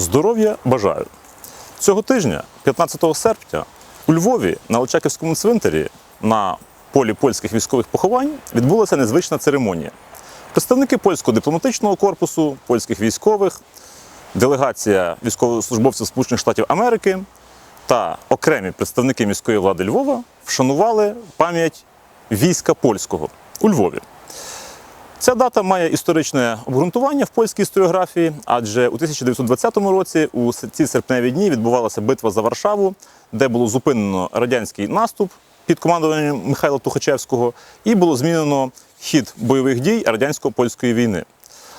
Здоров'я бажаю. Цього тижня, 15 серпня, у Львові на Личаківському цвинтарі на полі польських військових поховань відбулася незвична церемонія. Представники польського дипломатичного корпусу, польських військових, делегація військовослужбовців Сполучених Штатів Америки та окремі представники міської влади Львова вшанували пам'ять війська польського у Львові. Ця дата має історичне обґрунтування в польській історіографії, адже у 1920 році у ці серпневі дні відбувалася битва за Варшаву, де було зупинено радянський наступ під командуванням Михайла Тухачевського, і було змінено хід бойових дій радянсько-польської війни.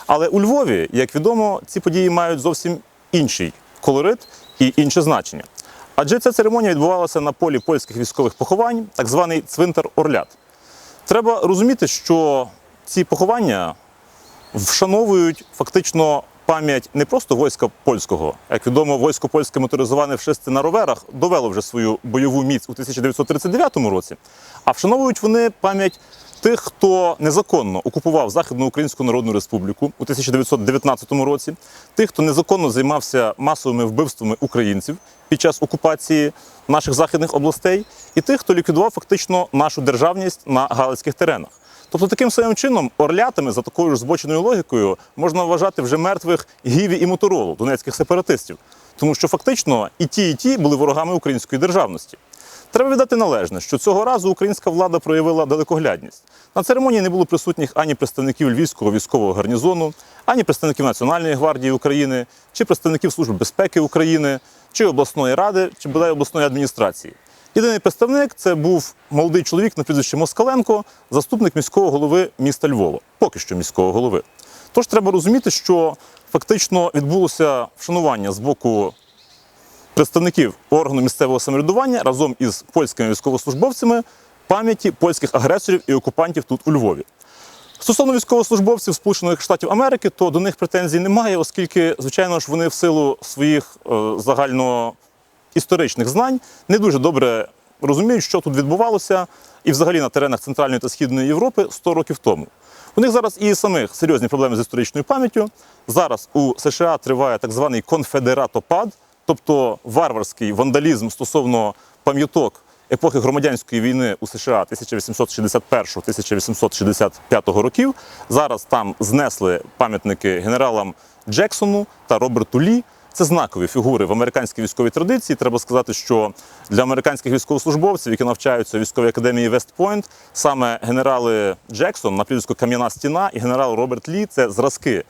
Але у Львові, як відомо, ці події мають зовсім інший колорит і інше значення. Адже ця церемонія відбувалася на полі польських військових поховань, так званий цвинтар Орлят. Треба розуміти, що ці поховання вшановують фактично пам'ять не просто війська польського. Як відомо, військо польське моторизоване вшисти на роверах довело вже свою бойову міць у 1939 році, а вшановують вони пам'ять тих, хто незаконно окупував Західну Українську Народну Республіку у 1919 році, тих, хто незаконно займався масовими вбивствами українців під час окупації наших західних областей, і тих, хто ліквідував фактично нашу державність на галицьких теренах. Тобто таким самим чином орлятами за такою ж збоченою логікою можна вважати вже мертвих Гіві і Моторолу, донецьких сепаратистів, тому що фактично і ті, і ті були ворогами української державності. Треба віддати належне, що цього разу українська влада проявила далекоглядність. На церемонії не було присутніх ані представників Львівського військового гарнізону, ані представників Національної гвардії України, чи представників Служби безпеки України, чи обласної ради, чи бодай обласної адміністрації. Єдиний представник це був молодий чоловік на прізвище Москаленко, заступник міського голови міста Львова, поки що міського голови. Тож треба розуміти, що фактично відбулося вшанування з боку представників органу місцевого самоврядування разом із польськими військовослужбовцями пам'яті польських агресорів і окупантів тут у Львові. Стосовно військовослужбовців Сполучених Штатів Америки, то до них претензій немає, оскільки, звичайно ж, вони в силу своїх е, загальноісторичних знань не дуже добре розуміють, що тут відбувалося, і взагалі на теренах Центральної та Східної Європи 100 років тому. У них зараз і самих серйозні проблеми з історичною пам'яттю. Зараз у США триває так званий конфедератопад, тобто варварський вандалізм стосовно пам'яток епохи громадянської війни у США 1861-1865 років. Зараз там знесли пам'ятники генералам Джексону та Роберту Лі. Це знакові фігури в американській військовій традиції. Треба сказати, що для американських військовослужбовців, які навчаються в військовій академії Вестпойнт, саме генерали Джексон на прізвисько Кам'яна стіна і генерал Роберт Лі це зразки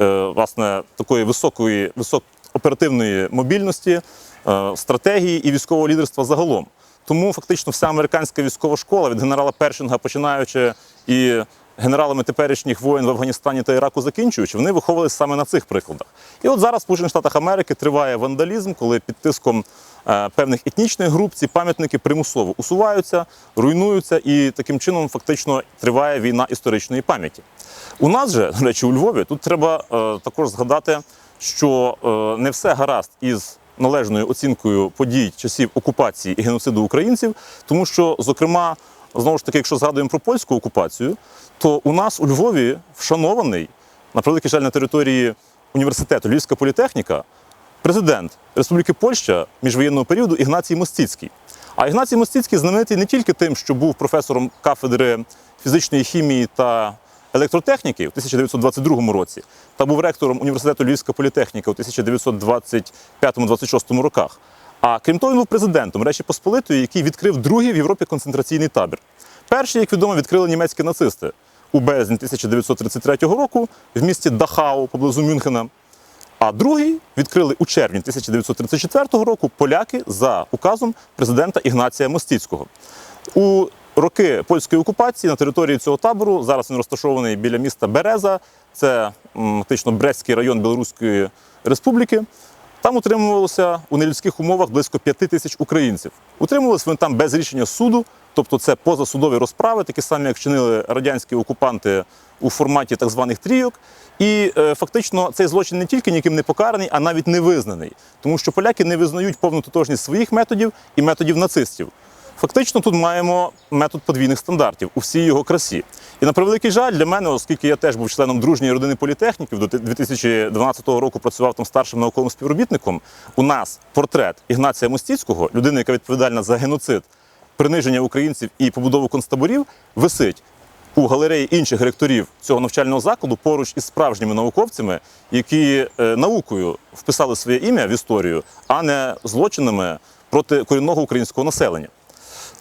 е, власне такої високої висок оперативної мобільності, е, стратегії і військового лідерства загалом. Тому фактично вся американська військова школа від генерала Першинга, починаючи і генералами теперішніх воєн в Афганістані та Іраку закінчуючи, вони виховувалися саме на цих прикладах. І от зараз в Сполучених Штатах Америки триває вандалізм, коли під тиском е, певних етнічних груп ці пам'ятники примусово усуваються, руйнуються, і таким чином фактично триває війна історичної пам'яті. У нас же, до речі, у Львові тут треба е, також згадати, що е, не все гаразд із належною оцінкою подій часів окупації і геноциду українців, тому що, зокрема, знову ж таки, якщо згадуємо про польську окупацію, то у нас у Львові вшанований, на превеликий жаль, на території університету Львівська політехніка, президент Республіки Польща міжвоєнного періоду Ігнацій Мостіцький. А Ігнацій Мостіцький знаменитий не тільки тим, що був професором кафедри фізичної хімії та електротехніки у 1922 році, та був ректором університету Львівська політехніка у 1925-26 роках. А крім того, він був президентом Речі Посполитої, який відкрив другий в Європі концентраційний табір. Перший, як відомо, відкрили німецькі нацисти у березні 1933 року в місті Дахау поблизу Мюнхена. А другий відкрили у червні 1934 року поляки за указом президента Ігнація Мостіцького. У роки польської окупації на території цього табору зараз він розташований біля міста Береза, це фактично Брестський район Білоруської республіки. Там утримувалося у нелюдських умовах близько п'яти тисяч українців. Утримувалися вони там без рішення суду, тобто це позасудові розправи, такі самі, як чинили радянські окупанти у форматі так званих трійок. І е, фактично цей злочин не тільки ніким не покараний, а навіть не визнаний, тому що поляки не визнають повну тотожність своїх методів і методів нацистів. Фактично тут маємо метод подвійних стандартів у всій його красі. І на превеликий жаль для мене, оскільки я теж був членом дружньої родини політехніків, до 2012 року працював там старшим науковим співробітником. У нас портрет Ігнація Мостіцького, людини, яка відповідальна за геноцид, приниження українців і побудову концтаборів, висить у галереї інших ректорів цього навчального закладу поруч із справжніми науковцями, які е, наукою вписали своє ім'я в історію, а не злочинами проти корінного українського населення.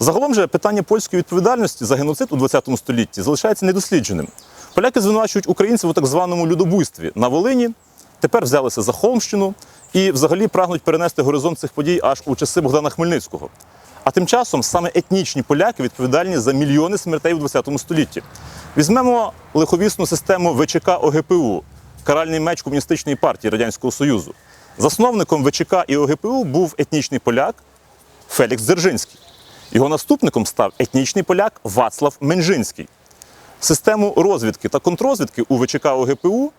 Загалом же питання польської відповідальності за геноцид у ХХ столітті залишається недослідженим. Поляки звинувачують українців у так званому людобуйстві на Волині, тепер взялися за Холмщину і взагалі прагнуть перенести горизонт цих подій аж у часи Богдана Хмельницького. А тим часом саме етнічні поляки відповідальні за мільйони смертей у ХХ столітті. Візьмемо лиховісну систему ВЧК ОГПУ, каральний меч комуністичної партії Радянського Союзу. Засновником ВЧК і ОГПУ був етнічний поляк Фелікс Дзержинський. Його наступником став етнічний поляк Вацлав Менжинський. Систему розвідки та контрозвідки у ВЧК ОГПУ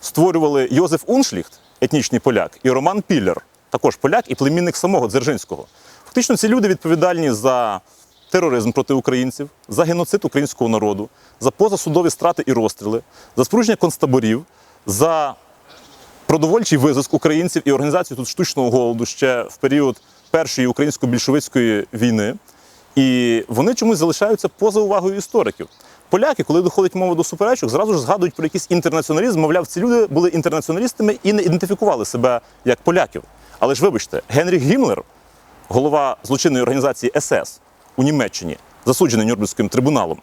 створювали Йозеф Уншліхт, етнічний поляк, і Роман Піллер, також поляк і племінник самого Дзержинського. Фактично, ці люди відповідальні за тероризм проти українців, за геноцид українського народу, за позасудові страти і розстріли, за спруження концтаборів, за продовольчий визиск українців і організацію тут штучного голоду ще в період першої українсько-більшовицької війни. І вони чомусь залишаються поза увагою істориків. Поляки, коли доходить мова до суперечок, зразу ж згадують про якийсь інтернаціоналізм. Мовляв, ці люди були інтернаціоналістами і не ідентифікували себе як поляків. Але ж вибачте, Генріх Гіммлер, голова злочинної організації СС у Німеччині, засуджений Нюрнберзьким трибуналом,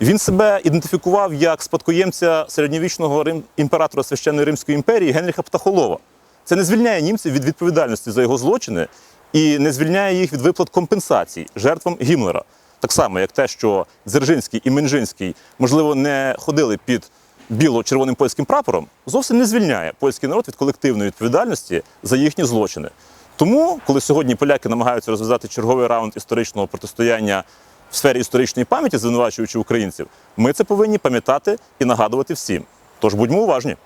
він себе ідентифікував як спадкоємця середньовічного рим... імператора священної Римської імперії Генріха Птахолова. Це не звільняє німців від відповідальності за його злочини і не звільняє їх від виплат компенсацій жертвам Гіммлера. Так само, як те, що Дзержинський і Менжинський, можливо, не ходили під біло-червоним польським прапором, зовсім не звільняє польський народ від колективної відповідальності за їхні злочини. Тому, коли сьогодні поляки намагаються розв'язати черговий раунд історичного протистояння в сфері історичної пам'яті, звинувачуючи українців, ми це повинні пам'ятати і нагадувати всім. Тож будьмо уважні.